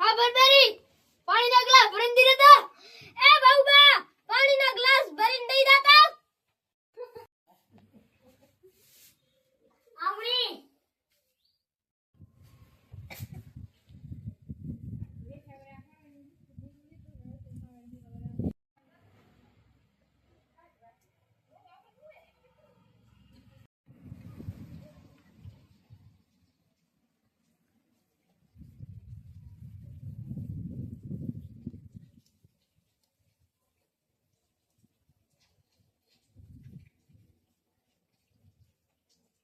હા બરબરી પાણીના ગ્લાસ ભરીને દી દેતા એ બાબુબા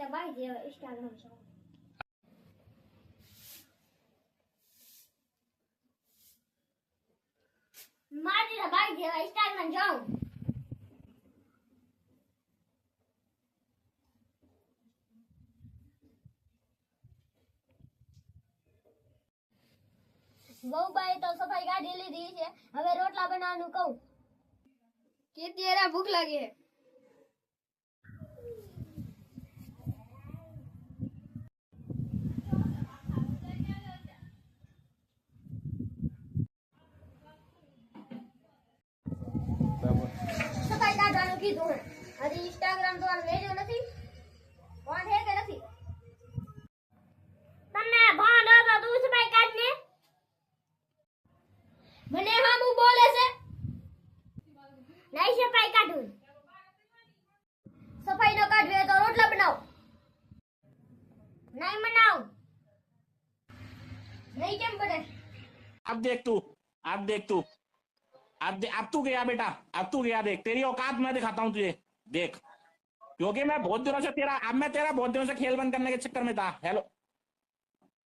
દબાઈ દે ઇન્સ્ટાગ્રામ છો મારી દબાઈ દે ઇન્સ્ટાગ્રામ જાઉં બહુબાઈ તો સફાઈ કાઢી લીધી છે. હવે રોટલા બનાવવાનું કહું. કે તેરા ભૂખ લાગે? મૂકી દઉં હજી ઇન્સ્ટાગ્રામ તો આમ લેજો નથી ફોન હે કે નથી તમને ફોન હતો દૂધ ભાઈ કાઢને મને હા હું બોલે છે નહીં છે ભાઈ કાઢું સફાઈ નો કાઢવે તો રોટલા બનાવ નહીં બનાવ નહીં કેમ બને આપ દેખ તું આપ દેખ તું अब अब तू गया बेटा, अब तू गया देख, तेरी औकात मैं दिखाता हूँ तुझे, देख। क्योंकि मैं बहुत दिनों से तेरा, अब मैं तेरा बहुत दिनों से खेल बंद करने के चक्कर में था हेलो